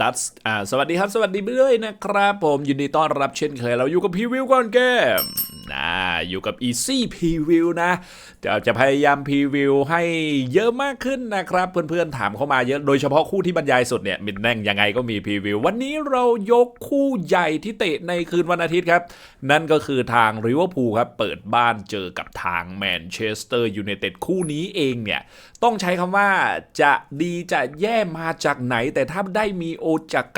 ตัสอ่าสวัสดีครับ สวัสดีไปด้วยนะครับ ผมยินดีต้อนรับเช่นเคยเราอยู่กับพีวิวก่อนเกม นะอยู่กับ Easy Preview นะเดี๋ยวจะพยายามพรีวิวให้เยอะมากขึ้นนะครับ เพื่อนๆถามเข้ามาเยอะโดยเฉพาะคู่ที่บรรยายสุดเนี่ยมินแน่งยังไงก็มีพรีวิว วันนี้เรายกคู่ใหญ่ที่เตะในคืนวันอาทิตย์ครับ นั่นก็คือทางริเวอร์พูลครับเปิดบ้านเจอกับทางแมนเชสเตอร์ยูไนเต็ดคู่นี้เองเนี่ยต้องใช้คำว่าจะดีจะแย่มาจากไหน แต่ถ้าได้มีโอ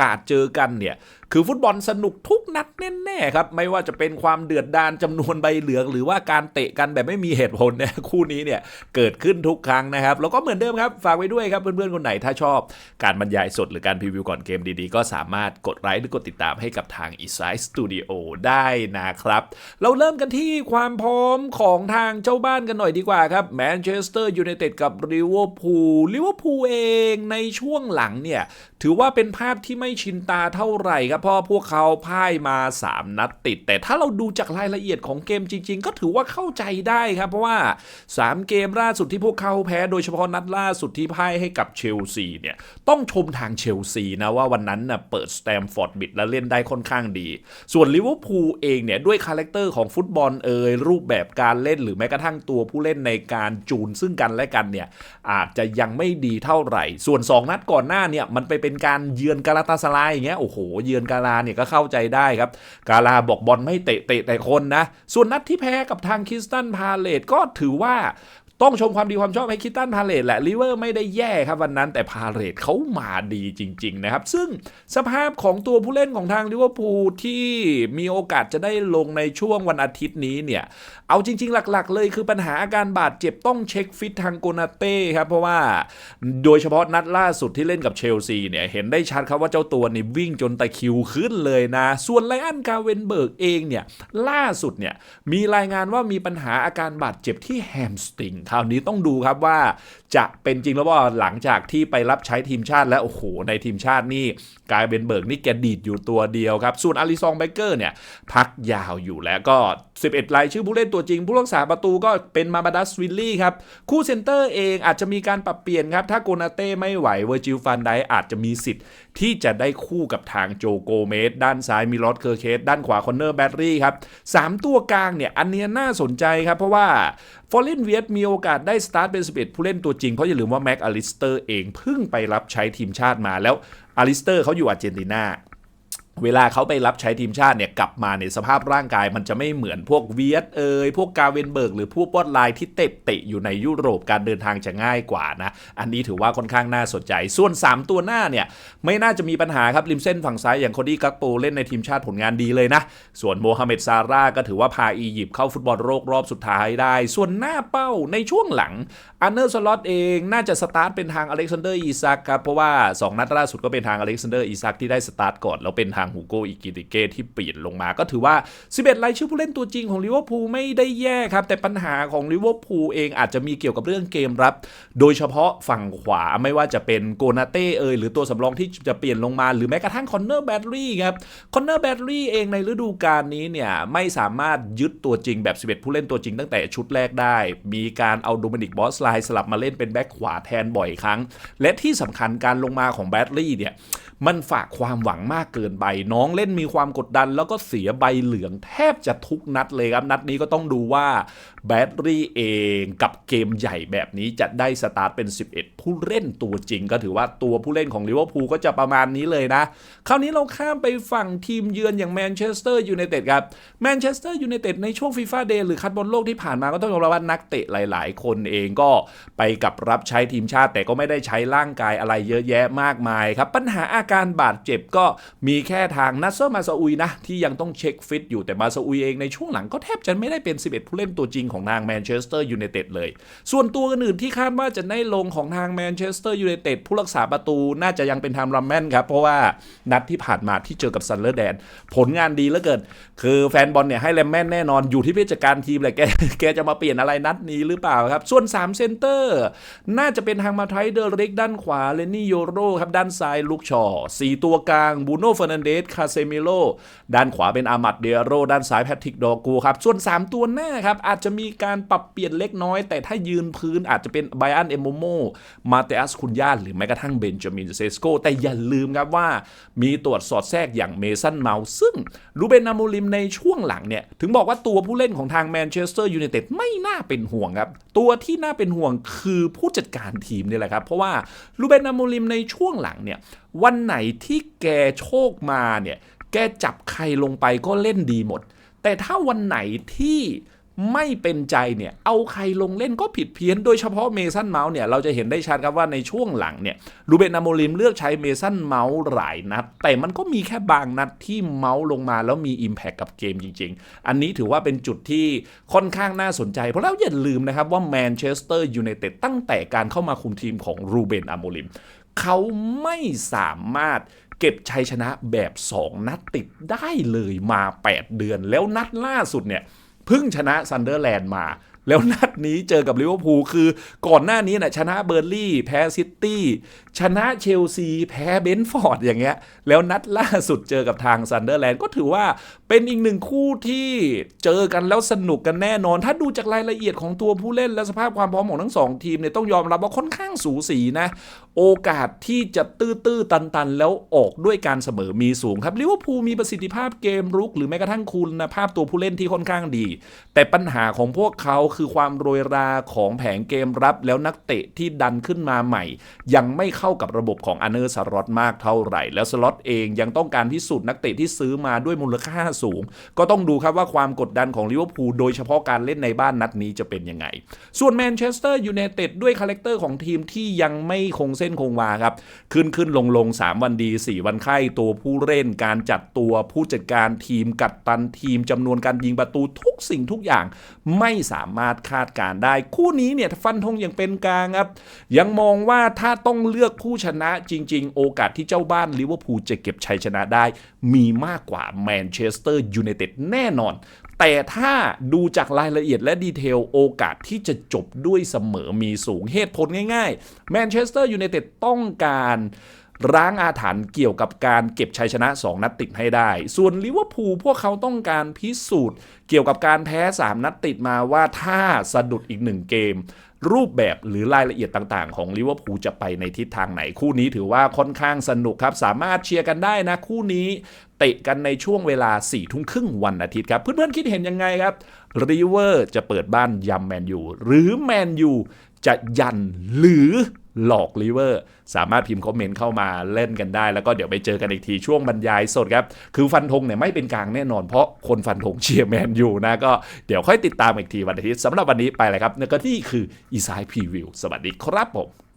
กาสเจอกันเนี่ย คือฟุตบอลสนุกทุกนัดแน่ๆครับ ไม่ว่าจะเป็นความเดือดดานจำนวนใบเหลือง หรือว่าการเตะกันแบบไม่มีเหตุผลเนี่ยคู่นี้เนี่ยเกิดขึ้นทุกครั้งนะครับ แล้วก็เหมือนเดิมครับ ฝากไว้ด้วยครับเพื่อนๆคนไหนถ้าชอบการบรรยายสดหรือการพรีวิวก่อนเกมดีๆ ก็สามารถกดไลค์หรือกดติดตามให้กับทาง e s i d e Studio ได้นะครับ เราเริ่มกันที่ความพร้อมของทางเจ้าบ้านกันหน่อยดีกว่าครับแมนเชสเตอร์ยูไนเต็ดกับลิเวอร์พูลลิเวอร์พูลเองในช่วงหลังเนี่ยถือว่าเป็นภาพที่ไม่ชินตาเท่าไหร่ครับเพราะพวกเขาพ่ายมา 3 นัดติด แต่ถ้าเราดูจากรายละเอียดของเกมจริง ๆ ก็ถือว่าเข้าใจได้ครับ เพราะว่า 3 เกมล่าสุดที่พวกเขาแพ้โดยเฉพาะนัดล่าสุดที่พ่ายให้กับเชลซีเนี่ยต้องชมทางเชลซีนะว่าวันนั้นน่ะเปิดสแตมฟอร์ดบิดแล้วเล่นได้ค่อนข้างดี ส่วนลิเวอร์พูลเองเนี่ยด้วยคาแรคเตอร์ของฟุตบอลเอ่ยรูปแบบการเล่นหรือแม้กระทั่งตัวผู้เล่นในการจูนซึ่งกันและกันเนี่ยอาจจะยังไม่ดีเท่าไหร่ ส่วน 2 นัดก่อนหน้าเนี่ยมันไปเป็นการเยือนกาลาตาสลายอย่างเงี้ยโอ้โหเยือนกาลาเนี่ยก็เข้าใจได้ครับ กาลาบอกบอลไม่เตะเตะแต่คนนะ ส่วนนัดที่แพ้กับทางคิสตันพาเลตก็ถือว่า ต้องชมความดีความชอบให้คิตตันพาเลตแหละลิเวอร์ไม่ได้แย่ครับวันนั้นแต่พาเลตเขามาดีจริง ๆ นะครับ ซึ่งสภาพของตัวผู้เล่นของทางลิเวอร์พูลที่มีโอกาสจะได้ลงในช่วงวันอาทิตย์นี้เนี่ยเอาจริง ๆ หลักๆ เลยคือปัญหาอาการบาดเจ็บต้องเช็คฟิตทางโกนาเต้ครับเพราะว่าโดยเฉพาะนัดล่าสุดที่เล่นกับเชลซีเนี่ยเห็นได้ชัดครับว่าเจ้าตัวนี่วิ่งจนตะคิวขึ้นเลยนะ ส่วนไลอันกาเวนเบิร์กเองเนี่ยล่าสุดเนี่ยมีรายงานว่ามีปัญหาอาการบาดเจ็บที่แฮมสตริงคราวนี้ต้องดูครับว่า จะเป็นจริงแล้วว่าหลังจากที่ไปรับใช้ทีมชาติแล้ว โอ้โห ในทีมชาตินี่กายเวนเบิร์กนี่แกดีดอยู่ตัวเดียวครับ ส่วนอาริซองไบเกอร์เนี่ยพักยาวอยู่แล้วก็ 11 รายชื่อผู้เล่นตัวจริง ผู้รักษาประตูก็เป็นมาบาดัสวิลลี่ครับ คู่เซนเตอร์เองอาจจะมีการปรับเปลี่ยนครับ ถ้าโกนาเต้ไม่ไหวเวอร์จิลฟันไดอาจจะมีสิทธิ์ ที่จะได้คู่กับทางโจโกเมสด้านซ้ายมีลอตเคอร์เคสด้านขวาคอนเนอร์แบตรี่ครับสามตัวกลางเนี่ยอันเนี้ยน่าสนใจครับเพราะว่าฟอร์เรนเวียตมีโอกาสได้สตาร์ทเป็น 11 ผู้เล่นตัวจริง เพราะอย่าลืมว่าแม็กอลิสเตอร์เองเพิ่งไปรับใช้ทีมชาติมาแล้วอลิสเตอร์เขาอยู่อาร์เจนตินา เวลาเขาไปรับใช้ทีมชาติเนี่ยกลับมาในสภาพร่างกายมันจะไม่เหมือนพวกเวียดเอยพวกกาเวนเบิร์กหรือพวกบอดไลน์ที่เตะเตะอยู่ในยุโรปการเดินทางจะง่ายกว่านะ อันนี้ถือว่าค่อนข้างน่าสนใจ ส่วน 3 ตัวหน้าเนี่ย ไม่น่าจะมีปัญหาครับริมเส้นฝั่งซ้ายอย่างโคดี้กักโปเล่นในทีมชาติผลงานดีเลยนะ ส่วนโมฮัมเหม็ดซาร่าก็ถือว่าพาอียิปต์เข้าฟุตบอลโลกรอบสุดท้ายได้ ส่วนหน้าเป้าในช่วงหลังอันเนอร์สล็อตเองน่าจะสตาร์ทเป็นทางอเล็กซานเดอร์อีซักครับเพราะว่า 2 นัดล่าสุดก็เป็นทางอเล็กซานเดอร์อีซักที่ได้สตาร์ทก่อนแล้วเป็นทางฮูโกอิกิติเกที่เปลี่ยนลงมา ก็ถือว่า 11 รายชื่อผู้เล่นตัวจริงของลิเวอร์พูลไม่ได้แย่ครับ แต่ปัญหาของลิเวอร์พูลเองอาจจะมีเกี่ยวกับเรื่องเกมรับ โดยเฉพาะฝั่งขวาไม่ว่าจะเป็นโกนาเต้เอยหรือตัวสำรองที่จะเปลี่ยนลงมา หรือแม้กระทั่งคอนเนอร์แบตลี่ครับคอนเนอร์แบตลี่เองในฤดูกาลนี้เนี่ยไม่สามารถยึดตัวจริงแบบ 11 ผู้เล่นตัวจริงตั้งแต่ชุดแรกได้ มีการเอาโดมินิกบอสไลน์สลับมาเล่นเป็นแบ็คขวาแทนบ่อยครั้ง และที่สำคัญการลงมาของแบตลี่เนี่ย มันฝากความหวังมากเกินไป น้องเล่นมีความกดดัน แล้วก็เสียใบเหลืองแทบจะทุกนัดเลยครับ นัดนี้ก็ต้องดูว่าแบตลี่เองกับเกมใหญ่แบบนี้จะได้สตาร์ทเป็น 11 ผู้เล่นตัวจริง ก็ถือว่าตัวผู้เล่นของลิเวอร์พูลก็จะประมาณนี้เลยนะ คราวนี้เราข้ามไปฝั่งทีมเยือนอย่างแมนเชสเตอร์ยูไนเต็ดครับแมนเชสเตอร์ยูไนเต็ดในช่วงฟีฟ่าเดย์หรือคัดบอลโลกที่ผ่านมาก็ต้องยอมรับว่านักเตะหลาย ๆ คนเองก็ไปกับรับใช้ทีมชาติ แต่ก็ไม่ได้ใช้ร่างกายอะไรเยอะแยะมากมายครับปัญหาอาการบาดเจ็บก็มีแค่ทางนัสเซอร์มาซาอุยนะ ที่ยังต้องเช็คฟิตอยู่แต่มาซาอุยเองในช่วงหลังก็แทบจะไม่ได้เป็น 11 ผู้เล่นตัวจริงของทางแมนเชสเตอร์ยูไนเต็ดเลย ส่วนตัวอื่นที่คาดว่าจะได้ลงของทางแมนเชสเตอร์ยูไนเต็ดผู้รักษาประตูน่าจะยังเป็นทางรัมแมนครับ เพราะว่านัดที่ผ่านมาที่เจอกับซันเลอร์แดน ผลงานดีเหลือเกิน คือแฟนบอลเนี่ยให้แรมแมนแน่นอนอยู่ที่ผู้จัดการทีมแหละแกแกจะมาเปลี่ยนอะไรนัดนี้หรือเปล่าครับ ส่วน3เซนเตอร์น่าจะเป็นทางมาไทเดอร์เร็กด้านขวาเลนนี่โยโรครับด้านซ้ายลูกชอ4 ตัวกลางบูโน่เฟอร์นันเดสคาเซมิโลด้านขวาเป็นอามัดเดียโร ด้านซ้ายแพทริกดอกูครับ ส่วน 3 ตัวหน้าครับ อาจจะมีการปรับเปลี่ยนเล็กน้อย แต่ถ้ายืนพื้นอาจจะเป็นไบอันเอมโมโมมาเตอัสคุนยาหรือแม้กระทั่งเบนจามินเซสโกแต่อย่าลืมครับว่า มีตรวจสอดแทรกอย่างเมสันเมาซึ่งรูเบนนามูลิมในช่วงหลังเนี่ยถึงบอกว่าตัวผู้เล่นของทางแมนเชสเตอร์ยูไนเต็ดไม่น่าเป็นห่วงครับตัวที่น่าเป็นห่วงคือผู้จัดการทีมนี่แหละครับเพราะว่าลูเบนนามูลิมในช่วงหลังเนี่ยวันไหนที่แกโชคมาเนี่ย แกจับใครลงไปก็เล่นดีหมด แต่ถ้าวันไหนที่ไม่เป็นใจเนี่ย เอาใครลงเล่นก็ผิดเพี้ยน โดยเฉพาะเมสันเมาส์เนี่ย เราจะเห็นได้ชัดครับว่าในช่วงหลังเนี่ยรูเบนนาโมลิมเลือกใช้เมสันเมาส์หลายนัด แต่มันก็มีแค่บางนัดที่เมาส์ลงมาแล้วมี Impact กับเกมจริง ๆ อันนี้ถือว่าเป็นจุดที่ค่อนข้างน่าสนใจ เพราะแล้วอย่าลืมนะครับว่าแมนเชสเตอร์ยูไนเต็ดตั้งแต่การเข้ามาคุมทีมของรูเบนอาโมลิม เขาไม่สามารถเก็บชัยชนะแบบ 2 นัดติดได้เลยมา 8 เดือน แล้วนัดล่าสุดเนี่ยเพิ่งชนะซันเดอร์แลนด์มา แล้วนัดนี้เจอกับลิเวอร์พูลคือก่อนหน้านี้นะชนะเบอร์ลี่ แพ้ซิตี้ชนะเชลซี แพ้เบนฟอร์ดอย่างเงี้ย แล้วนัดล่าสุดเจอกับทางซันเดอร์แลนด์ก็ถือว่าเป็นอีกหนึ่งคู่ที่เจอกันแล้วสนุกกันแน่นอน ถ้าดูจากรายละเอียดของตัวผู้เล่นและสภาพความพร้อมของทั้งสองทีมเนี่ยต้องยอมรับว่าค่อนข้างสูสีนะโอกาสที่จะตื้อตื้อตันตันๆ แล้วออกด้วยการเสมอมีสูงครับลิเวอร์พูลมีประสิทธิภาพเกมรุก หรือแม้กระทั่งคุณภาพตัวผู้เล่นที่ค่อนข้างดี แต่ปัญหาของพวกเขาคือความโรยราของแผงเกมรับ แล้วนักเตะที่ดันขึ้นมาใหม่ ยังไม่เข้ากับระบบของอันเนอร์สล็อตมากเท่าไหร่ แล้วสล็อตเองยังต้องการพิสูจน์นักเตะที่ซื้อมาด้วยมูลค่าสูง ก็ต้องดูครับว่าความกดดันของลิเวอร์พูลโดยเฉพาะการเล่นในบ้านนัดนี้จะเป็นยังไง ส่วนแมนเชสเตอร์ยูไนเต็ดด้วยคาแรคเตอร์ของทีมที่ยังไม่คงเส้นคงวาครับ ขึ้นขึ้นลงลง3วันดี 4 วันไข้ตัวผู้เล่นการจัดตัวผู้จัดการทีมกัดตันทีมจำนวนการยิงประตูทุกสิ่งทุกอย่างไม่สามารถคาดการได้ คู่นี้เนี่ยฟันธงอย่างเป็นกลางครับ ยังมองว่าถ้าต้องเลือกผู้ชนะจริง ๆ โอกาสที่เจ้าบ้านลิเวอร์พูลจะเก็บชัยชนะได้ มีมากกว่าแมนเชสเตอร์ยูไนเต็ดแน่นอน แต่ถ้าดูจากรายละเอียดและดีเทลโอกาสที่จะจบด้วยเสมอมีสูงเหตุผลง่ายๆแมนเชสเตอร์ยูไนเต็ดต้องการ ร้างอาถรรพ์เกี่ยวกับการเก็บชัยชนะ 2 นัดติดให้ได้ ส่วนลิเวอร์พูลพวกเขาต้องการพิสูจน์ เกี่ยวกับการแพ้ 3 นัดติดมาว่าถ้าสะดุดอีก 1 เกม รูปแบบหรือรายละเอียดต่างๆ ของลิเวอร์พูลจะไปในทิศทางไหน คู่นี้ถือว่าค่อนข้างสนุกครับ สามารถเชียร์กันได้นะ คู่นี้เตะกันในช่วงเวลา4ี่ทุ่มครึ่งวันอาทิตย์ครับ เพื่อนๆคิดเห็นยังไงครับริเวอร์จะเปิดบ้านยำแมนยูหรือแมนยูจะยันหรือ หลอกลิเวอร์ สามารถพิมพ์คอมเมนต์เข้ามาเล่นกันได้ แล้วก็เดี๋ยวไปเจอกันอีกทีช่วงบรรยายสดครับ คือฟันธงเนี่ยไม่เป็นกลางแน่นอนเพราะคนฟันธงเชียร์แมนยูนะ ก็เดี๋ยวค่อยติดตามอีกทีวันอาทิตย์สำหรับวันนี้ไปเลยครับนั่นก็ที่คืออีสายพรีวิวสวัสดีครับผม